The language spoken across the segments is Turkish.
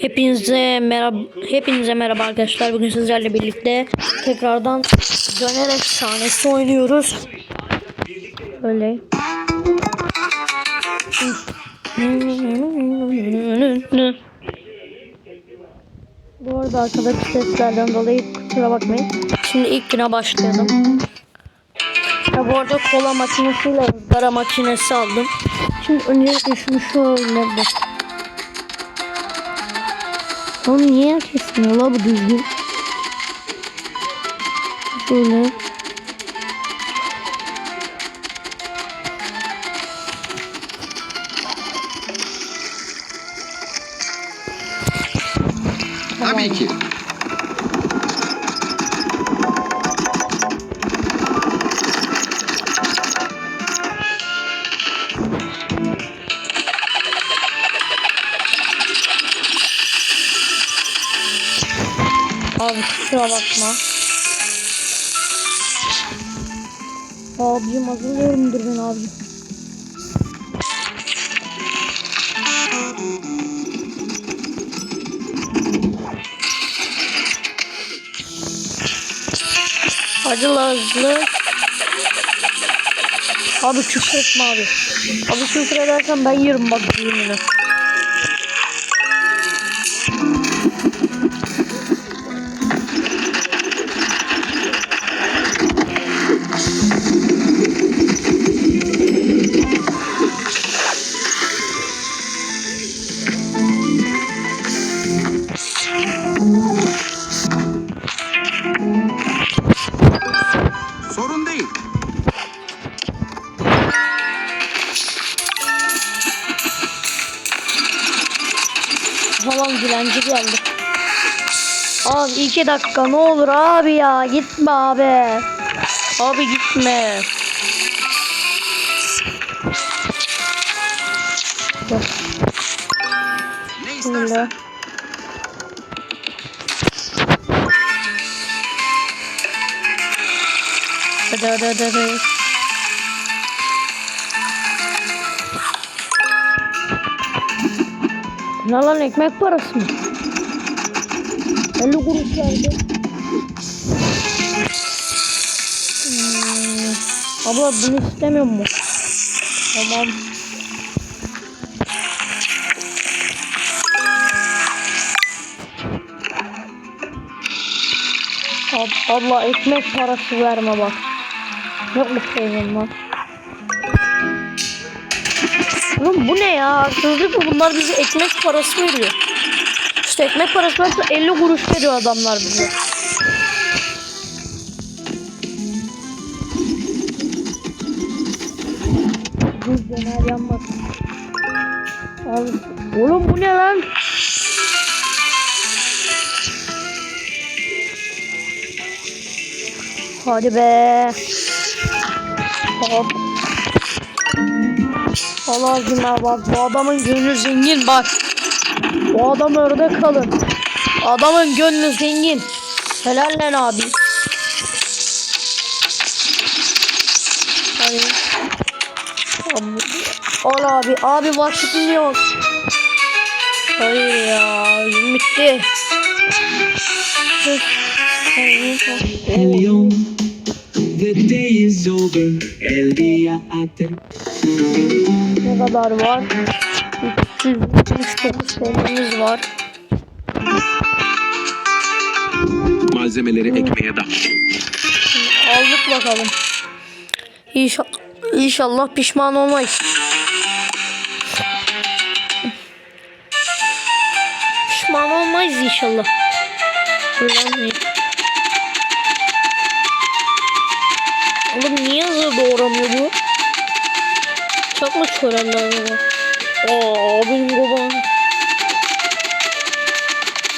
Hepinize merhaba hepinize merhaba arkadaşlar. Bugün sizlerle birlikte tekrardan döner efsanesi oynuyoruz. Böyle. Bu arada arkadaki seslerden dolayı kusura bakmayın. Şimdi ilk güne başlayalım. Ya bu arada kola makinesiyle ızgara makinesi aldım. Şimdi öncelikle şunu şöyle bak. Oğlum niye kesmiyor la bu düzgün? Böyle. Tabii ki. Kusura bakma. Abicim hazırlıyorum dur ben abicim. Hadi la hızlı. Abi küfür etme abi. Abi küfür edersen ben yerim bak yeminle. Falan dilenci geldi. Abi iki dakika ne olur abi ya gitme abi. Abi gitme. İstersen. Hadi hadi hadi hadi. Ne lan ekmek parası mı? 50 kuruş verdi. Hmm, abla bunu istemiyor mu? Tamam. Ab abla ekmek parası verme bak. Yok mu şeyim lan? Oğlum bu ne ya? Haksızlık mı? Bunlar bize ekmek parası veriyor. İşte ekmek parası varsa 50 kuruş veriyor adamlar bize. Dur döner yanmasın. Abi, oğlum bu ne lan? Hadi be. Hop. Salazına bak bu adamın gönlü zengin bak. Bu adam orada kalın. Adamın gönlü zengin. Helal lan abi. Hayır. Abi. Al abi. Abi vakit milyon. Hayır ya. Bitti. Elyon. The day is over. El día até. Ne kadar var? 379 TL'miz var. malzemeleri ekmeğe dağıt. Aldık bakalım. İnşallah, inşallah pişman olmayız. Pişman olmayız inşallah. Ne? Oğlum niye hızlı doğramıyor bu? Mu çöreller acaba? Aa benim babam.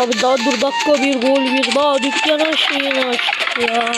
Abi daha dur dakika bir gol bir daha dükkanın şeyini açtık ya.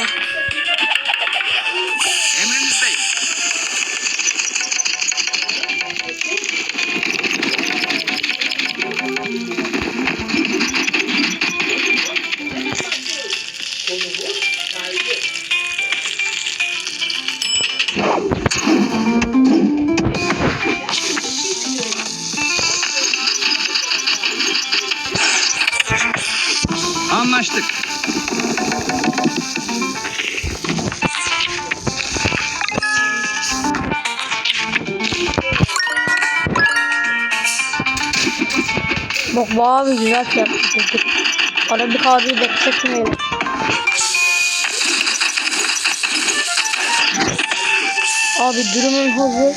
Bak bayağı bir güzel şey yapmıştık. Arabik abiyi bekletmeyelim. Abi durumun hızı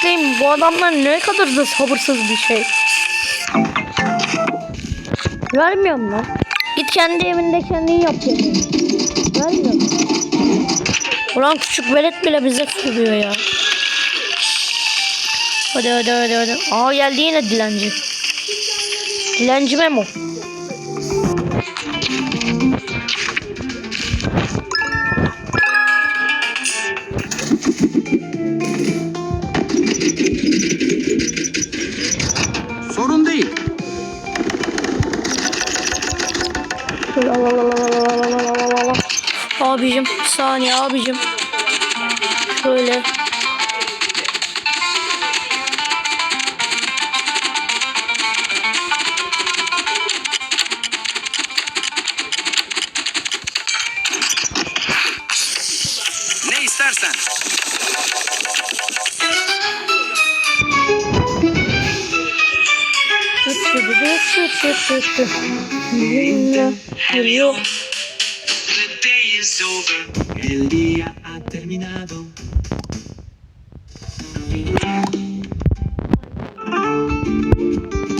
bekleyin. Bu adamlar ne kadar da sabırsız bir şey. Vermiyorum lan. Git kendi evinde kendin yap yemeği. Vermiyorum. Ulan küçük velet bile bize sürüyor ya. Hadi hadi hadi hadi. Aa geldi yine dilenci. Dilenci Memo. saniye abicim. Şöyle. Ne istersen. Yürüyor. El día ha terminado.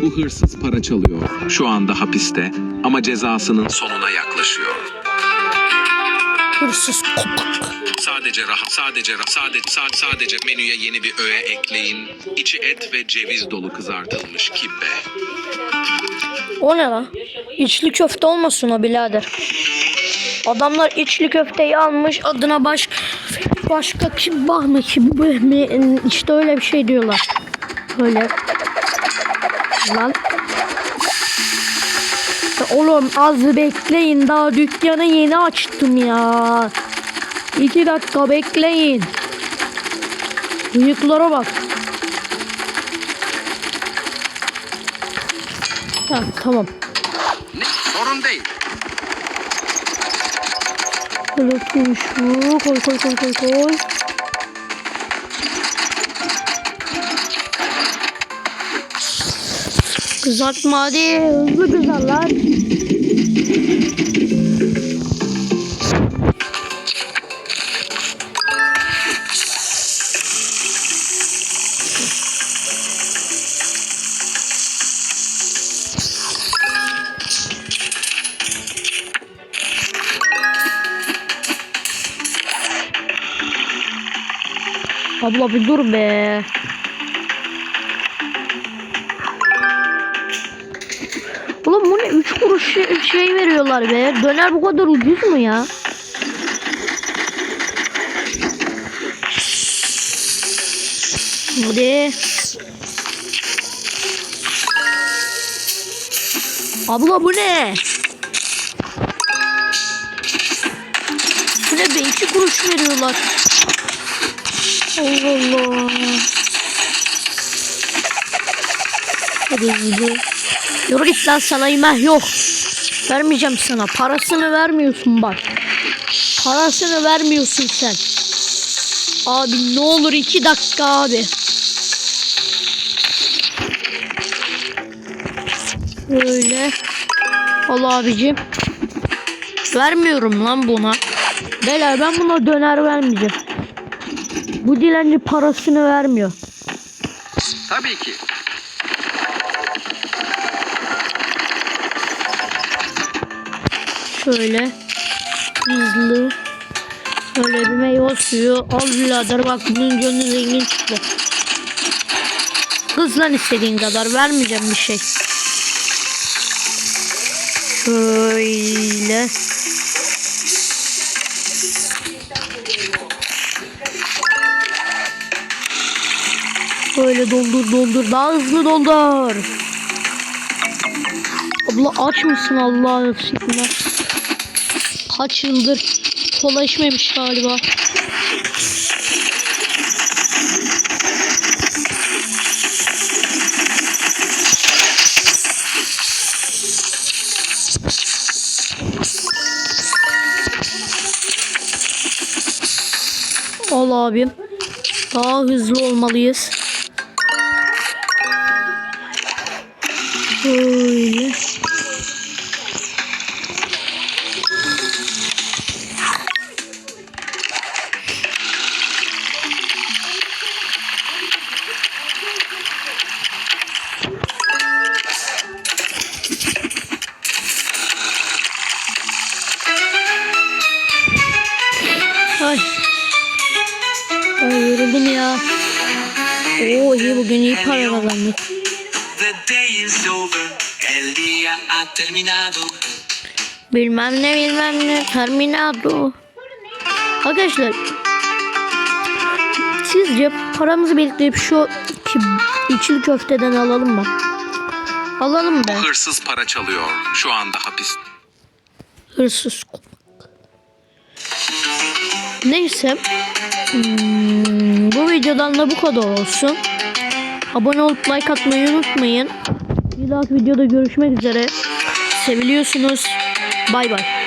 Bu hırsız para çalıyor. Şu anda hapiste ama cezasının sonuna yaklaşıyor. Hırsız kopak. Sadece rahat, sadece rahat, sadece sa- sadece menüye yeni bir öğe ekleyin. İçi et ve ceviz dolu kızartılmış kibbe. O ne lan? İçli köfte olmasın o birader. Adamlar içli köfteyi almış adına baş başka kibbah mı kibbah mi işte öyle bir şey diyorlar. Böyle. Lan. Oğlum az bekleyin daha dükkanı yeni açtım ya. İki dakika bekleyin. Bıyıklara bak. Ha, tamam. Sorun değil. Böyle koy şu. Koy koy koy koy koy. Kızartma hadi. Hızlı kızarlar. Abla dur be. Ulan bu ne 3 kuruş şey, şey veriyorlar be. Döner bu kadar ucuz mu ya? Hadi. Abla bu ne? Bu ne be 2 kuruş veriyorlar. Allah Allah. Hadi hadi. Yürü git lan sana yemek yok. Vermeyeceğim sana. Parasını vermiyorsun bak. Parasını vermiyorsun sen. Abi ne olur iki dakika abi. Böyle. Al abicim. Vermiyorum lan buna. Beyler ben buna döner vermeyeceğim. Bu dilenci parasını vermiyor. Tabii ki. Şöyle hızlı böyle bir meyve suyu al birader bak bunun gönlü zengin çıktı. Hızlan istediğin kadar vermeyeceğim bir şey. Şöyle. Böyle doldur doldur daha hızlı doldur. Abla aç mısın Allah aşkına? Kaç yıldır kola galiba. Al abim. Daha hızlı olmalıyız. Böyle. Ay. Ay yoruldum ya. Oo iyi bugün iyi para kazandık. Bilmem ne bilmem ne Terminado. Arkadaşlar sizce paramızı biriktirip şu iki, içli köfteden alalım mı? Alalım be. Hırsız para çalıyor. Şu anda hapis. Hırsız. Neyse. Hmm, bu videodan da bu kadar olsun. Abone olup like atmayı unutmayın. Bir dahaki videoda görüşmek üzere. Seviliyorsunuz. Bay bay.